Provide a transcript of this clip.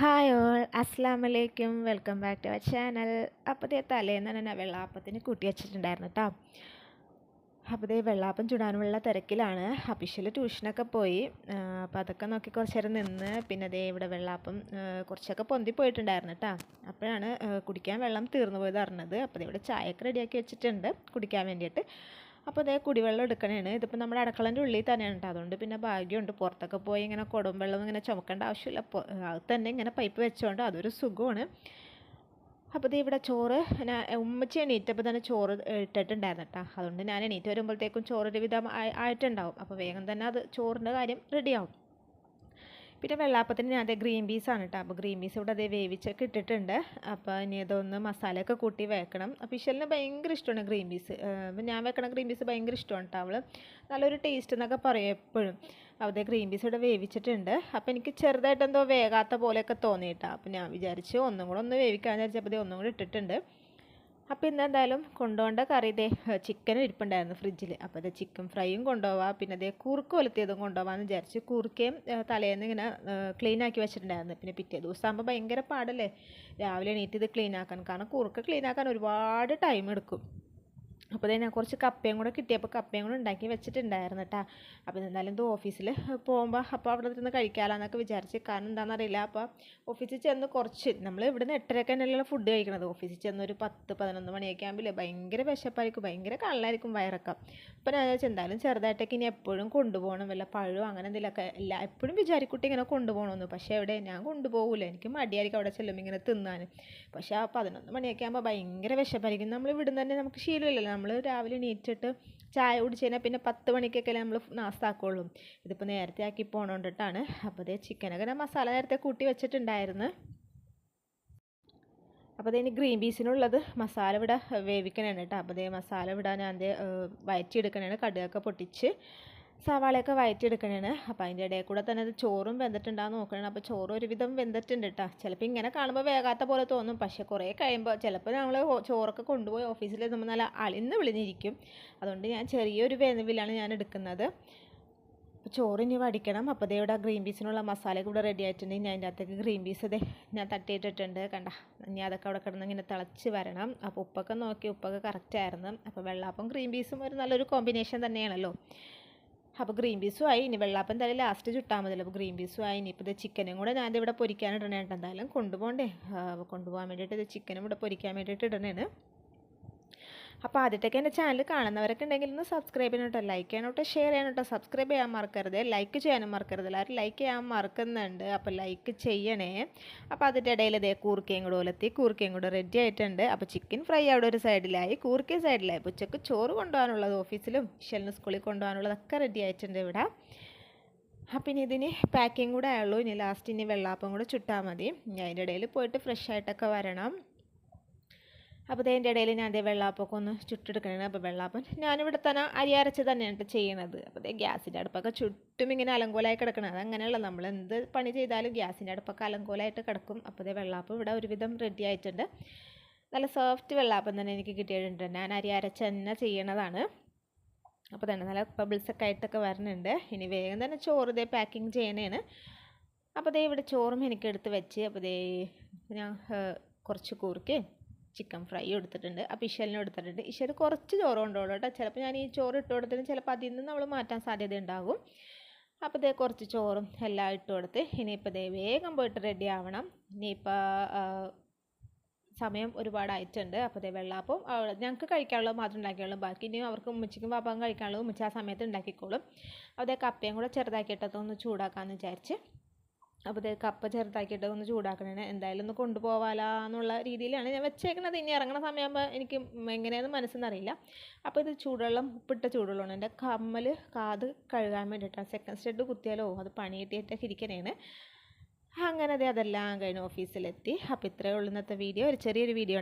Hi all അസ്സാം വലൈക്കും welcome back to our channel അപ്പോൾ ഇതേ തലേന്ന് തന്നെ വെള്ളാപ്പത്തിന് കൂട്ടി വെച്ചിട്ടുണ്ടായിരുന്നു കേട്ടോ അപ്പോൾ ഇതേ വെള്ളാപ്പം ചുടാനുള്ള തിരക്കിലാണ്. അഫീഷ്യൽ ട്യൂഷനൊക്കെ പോയി. അപ്പോൾ അതൊക്കെ നോക്കി കുറച്ച് നേരം നിന്ന്. പിന്നെ അതേ ഇവിടെ വെള്ളാപ്പം കുറച്ചൊക്കെ പൊന്തി പോയിട്ടുണ്ടായിരുന്നു കേട്ടോ അപ്പോഴാണ് കുടിക്കാൻ വെള്ളം തീർന്നു പോയത് അറിഞ്ഞത് അപ്പോൾ ഇവിടെ ചായയൊക്കെ റെഡിയാക്കി വെച്ചിട്ടുണ്ട് കുടിക്കാൻ വേണ്ടിയിട്ട്. അപ്പോൾ ഇതേ കുടിവെള്ളം എടുക്കണേണ്. ഇതിപ്പോൾ നമ്മുടെ അടക്കളന്റെ ഉള്ളിൽ തന്നെയാണ് കേട്ടോ അതുകൊണ്ട് പിന്നെ ഭാഗ്യമുണ്ട്. പുറത്തൊക്കെ പോയി ഇങ്ങനെ വെള്ളം ഇങ്ങനെ ചുമക്കേണ്ട ആവശ്യമില്ല. അത് തന്നെ ഇങ്ങനെ പൈപ്പ് വെച്ചുകൊണ്ട് അതൊരു സുഖമാണ്. അപ്പോൾ ഇത് ഇവിടെ ചോറ് ഉമ്മച്ചി എണീറ്റപ്പോൾ തന്നെ ചോറ് ഇട്ടിട്ടുണ്ടായിരുന്നു കേട്ടോ അതുകൊണ്ട് ഞാൻ എണീറ്റ് വരുമ്പോഴത്തേക്കും ചോറ് ഒരുവിധം ആയിട്ടുണ്ടാവും. അപ്പോൾ വേഗം തന്നെ അത് ചോറിന്റെ കാര്യം റെഡിയാവും പിന്നെ വെള്ളാപ്പത്തിന് ഞാൻ അതേ ഗ്രീൻ പീസാണ് കേട്ടോ അപ്പോൾ ഗ്രീൻ പീസ് ഇവിടെ അതേ വേവിച്ചൊക്കെ ഇട്ടിട്ടുണ്ട്. അപ്പോൾ ഇനി അതൊന്ന് മസാലയൊക്കെ കൂട്ടി വെക്കണം. അപ്പോൾ ഇഷലിന് ഭയങ്കര ഇഷ്ടമാണ് ഗ്രീൻ പീസ് അപ്പോൾ ഞാൻ വെക്കണ ഗ്രീൻ പീസ് ഭയങ്കര ഇഷ്ടമാണ് കേട്ടോ അവൾ നല്ലൊരു ടേസ്റ്റ് എന്നൊക്കെ പറയും എപ്പോഴും. അവിടെ ഗ്രീൻ പീസ് ഇവിടെ വേവിച്ചിട്ടുണ്ട്. അപ്പോൾ എനിക്ക് ചെറുതായിട്ട് എന്തോ വേകാത്ത പോലെയൊക്കെ തോന്നിയിട്ടാണ് അപ്പോൾ ഞാൻ വിചാരിച്ചു ഒന്നും കൂടെ ഒന്ന് വേവിക്കാൻ വിചാരിച്ചപ്പോൾ ഒന്നും കൂടെ ഇട്ടിട്ടുണ്ട്. അപ്പോൾ ഇന്ന് എന്തായാലും കൊണ്ടുപോകേണ്ട കറി ഇതേ ചിക്കൻ ഇരിപ്പുണ്ടായിരുന്നു ഫ്രിഡ്ജിൽ അപ്പോൾ ഇത് ചിക്കൻ ഫ്രൈയും കൊണ്ടുപോവാം. പിന്നെ അതേ കുറുക്ക് വലത്തിയതും കൊണ്ടുപോകാമെന്ന് വിചാരിച്ചു കുറുക്കയും തലേന്ന് ഇങ്ങനെ ക്ലീൻ ആക്കി വെച്ചിട്ടുണ്ടായിരുന്നു. പിന്നെ പിറ്റേ ദിവസം ആകുമ്പോൾ ഭയങ്കര പാടല്ലേ? രാവിലെ എണീറ്റ് ഇത് ക്ലീൻ ആക്കാൻ. കാരണം കുറുക്ക് ക്ലീൻ ആക്കാൻ ഒരുപാട് ടൈം എടുക്കും. അപ്പോൾ ഞാൻ കുറച്ച് കപ്പയും കൂടെ കിട്ടിയപ്പോൾ കപ്പയും കൂടെ ഉണ്ടാക്കി വെച്ചിട്ടുണ്ടായിരുന്നു കേട്ടോ അപ്പോൾ എന്തായാലും ഇത് ഓഫീസിൽ പോകുമ്പോൾ അപ്പോൾ അവിടെ നിന്ന് കഴിക്കാമെന്നൊക്കെ വിചാരിച്ച്. കാരണം എന്താണെന്നറിയില്ല അപ്പോൾ ഓഫീസിൽ ചെന്ന് കുറച്ച് നമ്മൾ ഇവിടുന്ന് എട്ടരയൊക്കെ തന്നെയുള്ള ഫുഡ് കഴിക്കണത്. ഓഫീസിൽ ചെന്ന് ഒരു പത്ത് പതിനൊന്ന് മണിയൊക്കെ ആകുമ്പോൾ ഭയങ്കര വിശപ്പായിരിക്കും. ഭയങ്കര കള്ളായിരിക്കും വയറൊക്കെ. അപ്പോൾ ഞാൻ വെച്ചാൽ എന്തായാലും ചെറുതായിട്ടൊക്കെ ഇനി എപ്പോഴും കൊണ്ടുപോകണം. വല്ല പഴവും അങ്ങനെ എന്തെങ്കിലുമൊക്കെ ഇല്ല എപ്പോഴും വിചാരിക്കുട്ടി ഇങ്ങനെ കൊണ്ടുപോകണമെന്ന് പക്ഷേ എവിടെ ഞാൻ കൊണ്ടുപോകില്ല എനിക്ക് മടിയായിരിക്കും അവിടെ ചെല്ലുമ്പോൾ ഇങ്ങനെ തിന്നാൻ പക്ഷേ ആ പതിനൊന്ന് മണിയൊക്കെ ആകുമ്പോൾ ഭയങ്കര വിശപ്പായിരിക്കും. നമ്മൾ ഇവിടുന്ന് തന്നെ നമുക്ക് ശീലമില്ലല്ലോ. നമ്മൾ രാവിലെ എണീറ്റിട്ട് ചായ കുടിച്ച് കഴിഞ്ഞാൽ പിന്നെ പത്ത് മണിക്കൊക്കെ നമ്മൾ നാസ്താക്കുള്ളൂ ഇതിപ്പോൾ നേരത്തെ ആക്കി പോണോണ്ടിട്ടാണ്. അപ്പോൾ അതേ ചിക്കനൊക്കെ ഞാൻ മസാല നേരത്തെ കൂട്ടി വെച്ചിട്ടുണ്ടായിരുന്നു. അപ്പോൾ അതിന് ഗ്രീൻ പീസിനുള്ളത് മസാല ഇവിടെ വേവിക്കണേണ് കേട്ടോ അപ്പോൾ അതേ മസാല ഇവിടെ ഞാൻ വയറ്റി എടുക്കണതാണ് കടുകൊക്കെ പൊട്ടിച്ച്. സവാളയൊക്കെ വയറ്റിയെടുക്കണേണ്. അപ്പോൾ അതിന്റെ ഇടയിൽ കൂടെ തന്നെ അത് ചോറും വെന്തിട്ടുണ്ടാകുന്ന നോക്കണേ അപ്പോൾ ചോറ് ഒരുവിധം വെന്തിട്ടുണ്ട് കേട്ടോ ചിലപ്പോൾ ഇങ്ങനെ കാണുമ്പോൾ വേകാത്ത പോലെ തോന്നും. പക്ഷേ കുറേ കഴിയുമ്പോൾ ചിലപ്പോൾ ഞങ്ങൾ ചോറൊക്കെ കൊണ്ടുപോയി ഓഫീസിൽ നമ്മൾ നല്ല അളിന്ന് വിളിഞ്ഞിരിക്കും. അതുകൊണ്ട് ഞാൻ ചെറിയൊരു വേനവിലാണ് ഞാൻ എടുക്കുന്നത്. അപ്പോൾ ചോറ് ഇനി വടിക്കണം. അപ്പോൾ ദേ ഇവിടെ ഗ്രീൻ പീസിനുള്ള മസാല കൂടെ റെഡി ആയിട്ടുണ്ട്. ഇനി അതിന്റെ അകത്തേക്ക് ഗ്രീൻ പീസ് ദേ ഞാൻ തട്ടിയിട്ടിട്ടുണ്ട്. കണ്ട ഇനി അതൊക്കെ അവിടെ കിടന്ന് ഇങ്ങനെ തിളച്ച് വരണം. അപ്പോൾ ഉപ്പൊക്കെ നോക്കി ഉപ്പൊക്കെ കറക്റ്റായിരുന്നു അപ്പോൾ വെള്ളാപ്പം ഗ്രീൻ പീസും ഒരു നല്ലൊരു കോമ്പിനേഷൻ തന്നെയാണല്ലോ. അപ്പോൾ ഗ്രീൻ പീസും ആയി. ഇനി വെള്ളാപ്പം എന്തായാലും ലാസ്റ്റ് ചുട്ടാൽ മതിയല്ലോ. അപ്പോൾ ഗ്രീൻ പീസും ആയി. ഇനി ഇനിയിപ്പോൾ ഇത് ചിക്കനും കൂടെ ഞാൻ ഇവിടെ പൊരിക്കാൻ പൊരിക്കാനിടണേട്ടോ എന്തായാലും കൊണ്ടുപോകണ്ടേ. കൊണ്ടുപോകാൻ വേണ്ടിയിട്ട് ഇത് ചിക്കനും ഇവിടെ പൊരിക്കാൻ വേണ്ടിയിട്ട് ഇടണേണ്. അപ്പോൾ ആദ്യത്തേക്ക് എന്റെ ചാനൽ കാണുന്നവരൊക്കെ ഉണ്ടെങ്കിൽ ഒന്ന് സബ്സ്ക്രൈബ് ചെയ്യാനോട്ടോ ലൈക്ക് ചെയ്യാനോട്ടോ ഷെയർ ചെയ്യാനോട്ടോ സബ്സ്ക്രൈബ് ചെയ്യാൻ മറക്കരുത്. ലൈക്ക് ചെയ്യാനും മറക്കരുത്. എല്ലാവരും ലൈക്ക് ചെയ്യാൻ മറക്കുന്നുണ്ട്. അപ്പോൾ ലൈക്ക് ചെയ്യണേ. അപ്പോൾ അതിന്റെ ഇടയിൽ ഇതേ കൂർക്കയും കൂടെ ഒലത്തി കൂർക്കയും കൂടെ റെഡി ആയിട്ടുണ്ട്. അപ്പോൾ ചിക്കൻ ഫ്രൈ അവിടെ ഒരു സൈഡിലായി കൂർക്കയും സൈഡിലായി അപ്പോൾ ഉച്ചയ്ക്ക് ചോറ് കൊണ്ടുപോകാനുള്ളത് ഓഫീസിലും ഷെല്ലിന് സ്കൂളിൽ കൊണ്ടുപോകാനുള്ളതൊക്കെ റെഡി ആയിട്ടുണ്ട് ഇവിടെ. അപ്പം ഇനി ഇതിന് പാക്കിങ് കൂടെ ആയുള്ളൂ. ഇനി ലാസ്റ്റ് ഇനി വെള്ളാപ്പം കൂടെ ചുട്ടാൽ മതി. അതിന്റെ ഇടയിൽ പോയിട്ട് ഫ്രഷ് ആയിട്ടൊക്കെ വരണം. അപ്പോൾ ഇതിന്റെ ഇടയിൽ ഞാൻ അതേ വെള്ളാപ്പൊക്കെ ഒന്ന് ചുട്ടെടുക്കണേ അപ്പോൾ വെള്ളാപ്പം ഞാനിവിടെ തന്നെ അരി അരച്ച് തന്നെയാണ് ചെയ്യുന്നത് അപ്പോൾ അതേ ഗ്യാസിന്റെ അടുപ്പൊക്കെ ചുറ്റും ഇങ്ങനെ അലങ്കോലായി കിടക്കണം. അതങ്ങനെയുള്ള നമ്മൾ എന്ത് പണി ചെയ്താലും ഗ്യാസിന്റെ അടുപ്പൊക്കെ അലങ്കോലായിട്ട് കിടക്കും. അപ്പോൾ അതേ വെള്ളാപ്പം ഇവിടെ ഒരുവിധം റെഡി ആയിട്ടുണ്ട്. നല്ല സോഫ്റ്റ് വെള്ളാപ്പം തന്നെ എനിക്ക് കിട്ടിയിട്ടുണ്ട്. ഞാൻ അരി അരച്ച് തന്നെ ചെയ്യണതാണ്. അപ്പോൾ തന്നെ നല്ല ബബിൾസൊക്കെ ആയിട്ടൊക്കെ വരുന്നുണ്ട് ഇനി വേഗം തന്നെ ചോറ് ഇതേ പാക്കിങ് ചെയ്യണേണ്. അപ്പോൾ ദേ ഇവിടെ ചോറും എനിക്ക് എടുത്ത് വെച്ച്. അപ്പോൾ ദേ ഞാൻ കുറച്ച് കൂർക്കേ ചിക്കൻ ഫ്രൈ എടുത്തിട്ടുണ്ട്. അപ്പോൾ ഇഷലിനും എടുത്തിട്ടുണ്ട്. ഇഷൽ കുറച്ച് ചോറ് കൊണ്ടുപോകും കേട്ടോ. ചിലപ്പോൾ ഞാൻ ഈ ചോറ് ഇട്ട് കൊടുത്തിട്ട് ചിലപ്പോൾ അതിൽ നിന്ന് നമ്മൾ മാറ്റാൻ സാധ്യത ഉണ്ടാകും. അപ്പോൾ ഇതേ കുറച്ച് ചോറും എല്ലാം ഇട്ട് കൊടുത്ത് ഇനിയിപ്പോൾ ഇതേ വേഗം പോയിട്ട് റെഡി ആവണം. ഇനിയിപ്പോൾ സമയം ഒരുപാടായിട്ടുണ്ട്. അപ്പോൾ ഇതേ വെള്ളാപ്പം ഞങ്ങൾക്ക് കഴിക്കാനുള്ളത് മാത്രം ഉണ്ടാക്കിയുള്ളൂ. ബാക്കി ഇനിയും അവർക്ക് ഉമ്മച്ചിക്കും പാപ്പാക്കും കഴിക്കാനുള്ളത് ഉമ്മച്ച ആ സമയത്ത് ഉണ്ടാക്കിക്കോളും. അതേ കപ്പയും കൂടെ ചെറുതാക്കിയിട്ടൊന്ന് ചൂടാക്കാമെന്ന് വിചാരിച്ച് അപ്പോൾ ഇത് കപ്പ ചെറുതാക്കിയിട്ട് ഒന്ന് ചൂടാക്കണേ എന്തായാലും ഒന്ന് കൊണ്ടുപോകാലോ എന്നുള്ള രീതിയിലാണ് ഞാൻ വെച്ചേക്കണത്. ഇനി ഇറങ്ങണ സമയമാകുമ്പോൾ എനിക്ക് എങ്ങനെയാണെന്ന് മനസ്സെന്നറിയില്ല. അപ്പോൾ ഇത് ചൂടുവെള്ളം ഉപ്പിട്ട ചൂടുവെള്ളമാണ്. എന്റെ കമ്മൽ കാത് കഴുകാൻ വേണ്ടിയിട്ടാണ് സെക്കൻഡ് സ്റ്റെഡ് കുത്തിയാലോ അത് പണി കിട്ടിയിട്ടൊക്കെ ഇരിക്കണേന്. അങ്ങനെ അതെ അതെല്ലാം കഴിഞ്ഞ് ഓഫീസിലെത്തി അപ്പോൾ ഇത്രയേ ഉള്ളൂ ഇന്നത്തെ വീഡിയോ ഒരു ചെറിയൊരു വീഡിയോ